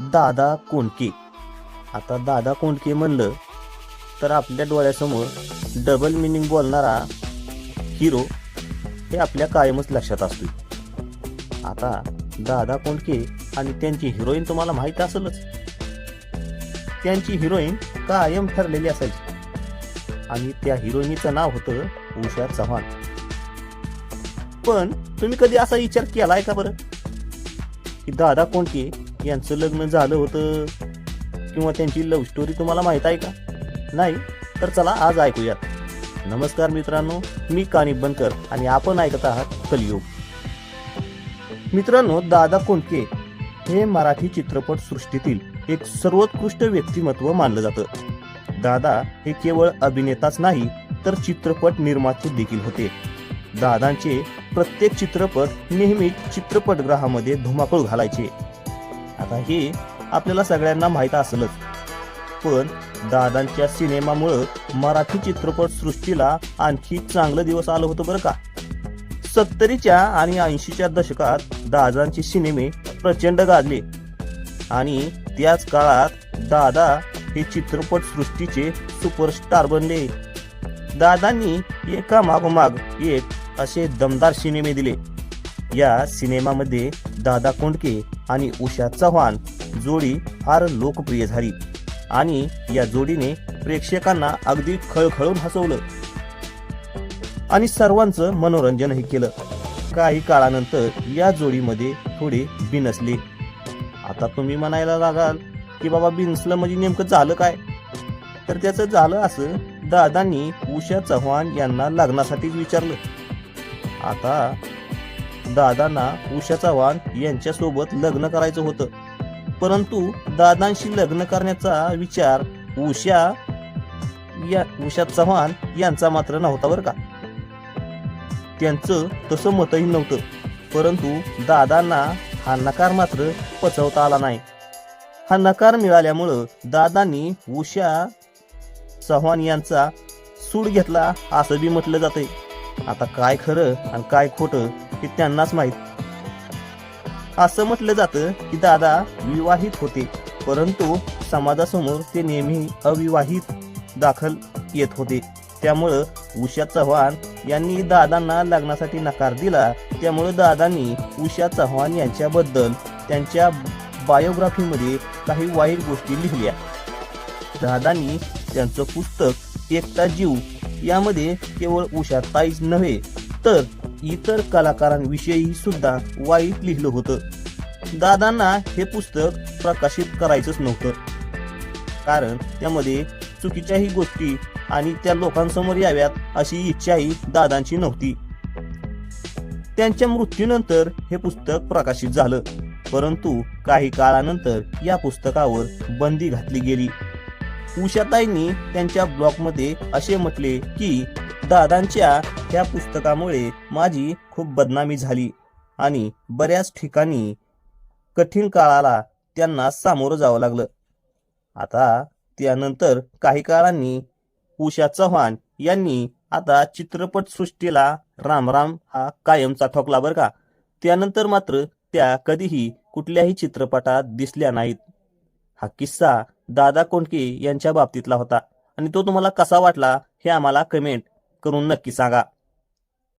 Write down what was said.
दादा कोंडके. आता दादा कोंडके म्हणलं तर आपल्या डोळ्यासमोर डबल मिनिंग बोलणारा हिरो हे आपल्या कायमच लक्षात असतो आता दादा कोंडके आणि त्यांची हिरोईन तुम्हाला माहीत असेलच. त्यांची हिरोईन कायम ठरलेली असायची. आणि त्या हिरोईनीचं नाव होतं उषा चव्हाण. पण तुम्ही कधी असा विचार केलाय का बरं? की दादा कोंडके यांचं लग्न झालं होतं. किंवा त्यांची लव्ह स्टोरी तुम्हाला माहीत आहे का? नाही? तर चला आज ऐकूयात. नमस्कार मित्रांनो मी कानिप बनकर आणि आपण ऐकत आहात कलियुग. मित्रांनो दादा कोंडके हे मराठी चित्रपट सृष्टीतील एक सर्वोत्कृष्ट व्यक्तिमत्व मानलं जातं. दादा हे केवळ अभिनेताच नाही तर चित्रपट निर्माते देखील होते. दादांचे प्रत्येक चित्रपट नेहमी चित्रपटगृहामध्ये धुमाकूळ घालायचे. आता हे आपल्याला सगळ्यांना माहीत असलंच. पण दादांच्या सिनेमामुळं मराठी चित्रपट सृष्टीला आणखी चांगलं दिवस आलं होतं बरं का? सत्तरीच्या आणि ऐंशीच्या दशकात दादांचे सिनेमे प्रचंड गाजले. आणि त्याच काळात दादा हे चित्रपट सृष्टीचे सुपरस्टार बनले. दादांनी एका मागोमाग एक असे दमदार सिनेमे दिले. या सिनेमामध्ये दादा कोंडके आणि उषा चव्हाण जोडी फार लोकप्रिय झाली. आणि या जोडीने प्रेक्षकांना अगदी खळखळून हसवलं. आणि सर्वांचं मनोरंजनही केलं. काही काळानंतर या जोडीमध्ये थोडे बिनसले आता तुम्ही म्हणायला लागाल की बाबा बिनसलं म्हणजे नेमकं झालं काय? तर त्याचं झालं असं दादांनी उषा चव्हाण यांना लग्नासाठीच विचारलं. आता दादांना उषा चव्हाण यांच्यासोबत लग्न करायचं होतं. परंतु दादांशी लग्न करण्याचा विचार उषा या उषा चव्हाण यांचा मात्र नव्हता बरं का. त्यांचं तसं मतही नव्हतं. परंतु दादांना हा नकार मात्र पचवता आला नाही. हा नकार मिळाल्यामुळं दादांनी उषा चव्हाण यांचा सूड घेतला असं बी म्हटलं जातंय. आता काय खरं आणि काय खोटं हे त्यांनाच माहीत. असं म्हटलं जातं की दादा विवाहित होते परंतु समाजासमोर ते नेहमी अविवाहित दाखल येत होते. त्यामुळं उषा चव्हाण यांनी दादांना लग्नासाठी नकार दिला. त्यामुळे दादांनी उषा चव्हाण यांच्याबद्दल त्यांच्या बायोग्राफीमध्ये काही वाईट गोष्टी लिहिल्या. दादांनी त्यांचं पुस्तक एकता जीव यामध्ये केवळ उषा ताईच नव्हे तर इतर कलाकारांविषयी सुद्धा वाईट लिहिलं होतं. दादांना हे पुस्तक प्रकाशित करायचंच नव्हतं. कारण त्यामध्ये चुकीच्याही गोष्टी आणि त्या लोकांसमोर याव्यात अशी इच्छाही दादांची नव्हती. त्यांच्या मृत्यूनंतर हे पुस्तक प्रकाशित झालं. परंतु काही काळानंतर या पुस्तकावर बंदी घातली गेली. उषाताईंनी त्यांच्या ब्लॉगमध्ये असे म्हटले की दादांच्या त्या पुस्तकामुळे माझी खूप बदनामी झाली आणि बऱ्याच ठिकाणी कठीण काळाला त्यांना सामोरं जावं लागलं. आता त्यानंतर काही काळांनी उषा चव्हाण यांनी आता चित्रपटसृष्टीला रामराम हा कायमचा ठोकला बरं का. त्यानंतर मात्र त्या कधीही कुठल्याही चित्रपटात दिसल्या नाहीत. हा किस्सा दादा कोंडके यांच्या बाबतीतला होता आणि तो तुम्हाला कसा वाटला हे आम्हाला कमेंट करून नक्की सांगा.